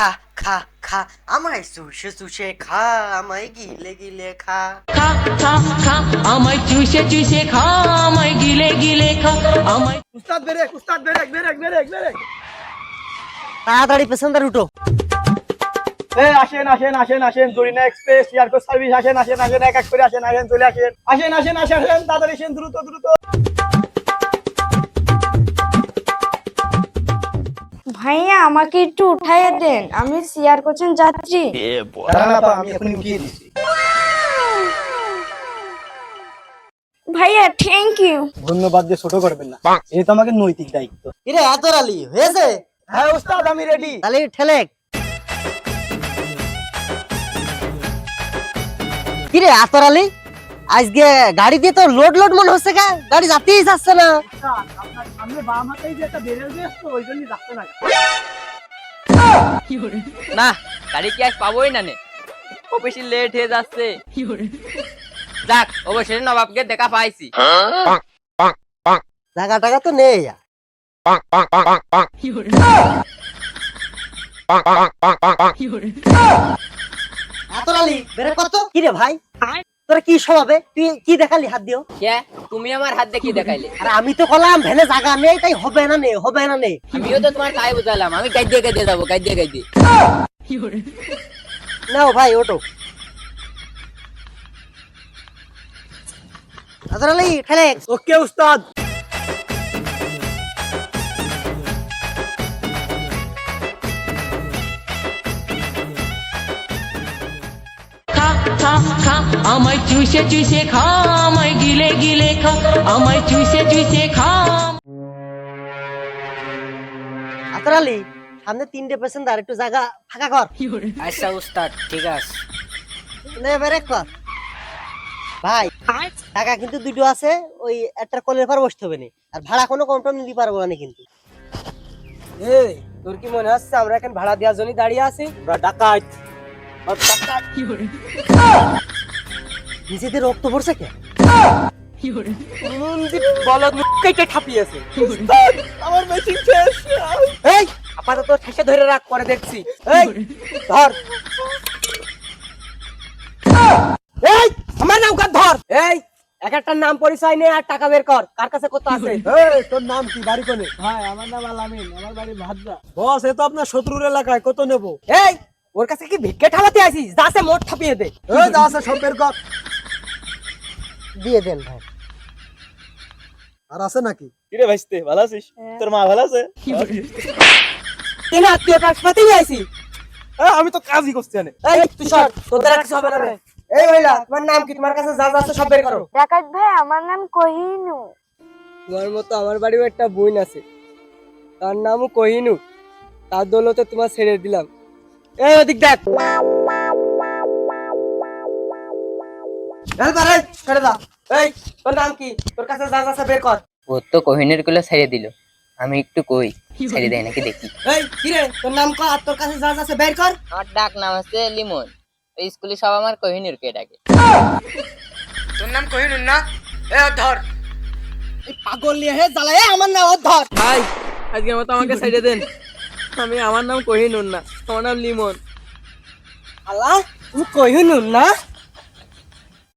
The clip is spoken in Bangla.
খা খা খা। আমায় চুষে চুষে খা আমায় গিলে গিলে খা। খা খা খা আমায় চুষে চুষে খা আমায় গিলে গিলে খা আমায় উস্তাদ বেরেক উস্তাদ বেরেক বেরেক বেরেক বেরেক। তাড়াতাড়ি পেছনদার উঠো। এ আসেন আসেন আসেন আসেন জরিনা এক্সপ্রেস ইয়ারকো সার্ভিস আসেন আসেন আসেন এক এক করে আসেন আসেন চলে আসেন। আসেন আসেন আসেন আসেন তাড়াতাড়ি আসেন দ্রুত দ্রুত। ভাইয়া আমাকে একটু উঠাইয়ে দেন। আমি আপা, এখন উঠিয়ে দিচ্ছি ভাইয়া থ্যাংক ইউ ধন্যবাদ দিয়ে ছোট করবেন না। এই তো আমাকে নৈতিক দায়িত্ব। কিরে এত রালি হয়েছে? হ্যাঁ উস্তাদ আমি রেডি তাহলে ঠেলেক। কিরে এত রালি আজকে গাড়ি দিয়ে তো লোড লোড মনে হচ্ছে কা গাড়ি যাতেই যাচ্ছে না। আপনার সামনে বাম হাতেই যে একটা বেরেল দিয়ে ওই জন্যই রাখতে লাগে না গাড়ি কি আজ পাবোই না নে? ও বেশি লেট হয়ে যাচ্ছে। যাক অবশেষে নবাবকে দেখা পাইছি। জায়গা টাকা তো নেই আর। এত রালি বেরে কত কিরে ভাই? তোরা কি স্বভাবে তুই কি দেখালি হাত দিও তুমি আমার হাত কি দেখাইলে? আর আমি তো কলাম ভেলে জাগা নেই তাই হবে না নে হবে না নে। আমিও তো তোমার তাই বুঝালাম আমি গাই দিয়ে গাই দিয়ে যাব গাই দিয়ে নাও ভাই ওটো এত রালি ঠেলে ওকে উস্তাদ। খা খা আমায় চুষে চুষে খা আমায় গিলে গিলে খা আমায় চুষে চুষে খা। আতরালি সামনে তিনটে পেশেন্টার একটু জায়গা ফাঁকা কর। আচ্ছা উস্তাদ ঠিক আছে। নে বেরে কর ভাই টাকা কিন্তু দুটো আছে ওই একটা কলের পর বসতে হবে না। আর ভাড়া কোনো কম টম নিতে পারব না কিন্তু। এই তোর কি মনে হচ্ছে আমরা এখন ভাড়া দেওয়ার জন্য দাঁড়িয়ে আছি? আমরা ডাকাত। নিজেদের রক্ত পড়ছে কে? বলদ কেটে ঠাপিয়েছে। আমার মেশিন শেষ। এই আপাতত ঠেসে ধরে রাখ করে দেখছি। এই ধর। এই আমার নাম কার ধর? এই এক একটা নাম পরিচয় নে আর টাকা বের কর। কার কাছে কত আছে? এই তোর নাম কি? বাড়ি কোনে? ভাই আমার নাম আলামিন আমার বাড়ি ভাদ্রা। বস এ তো আপনার শত্রুর এলাকায় কত নেব? এই ওর কাছে কি ভিক্ষে ঠালাতে আছিস যাচ্ছে মোট ঠাপিয়ে দে। এই যা আছে সব বের কর। দিয়ে দেন ভাই। আর আছে নাকি? কিরে ভাইস্তে ভালো আছিস? তোর মা ভালো আছে? তিন আত্মীয় কাজপাতি আইছি আমি তো কাজই করছি জানে এই তুই সর তোদের কিছু হবে না রে। এই মহিলা। তোমার নাম কি? তোমার কাছে যা যা আছে সব বের করো। ডাকাত ভাই আমার নাম কহিনু। তোমার মতো আমার বাড়িও একটা বোন আছে। তার নামও কহিনু। তার দৌলতে তোমার ছেড়ে দিলাম। এই ওদিক দেখ। ঢাল পারে ছেড়ে দাও। এই তোর নাম কি? তোর কাছে যা যা আছে বের কর। ও তো কোহিনেরগুলো ছেড়ে দিল। আমি একটু কই ছেড়ে দেয় নাকি দেখি। এই কি রে? তোর নাম কর আর তোর কাছে যা আছে বের কর। আমার ডাক নাম হচ্ছে লিমন। এই স্কুলে সব আমার কোহিনুর কে ডাকে। তোর নাম কহিনুর না? এ ধর। এই পাগল নিয়ে হে জ্বালায় আমার নাম ধর। ভাই আজকের মতো আমাকে ছেড়ে দেন। আমি আমার নাম কহিনুর না। আমার নাম লিমন আলা তুমি কহিনুর না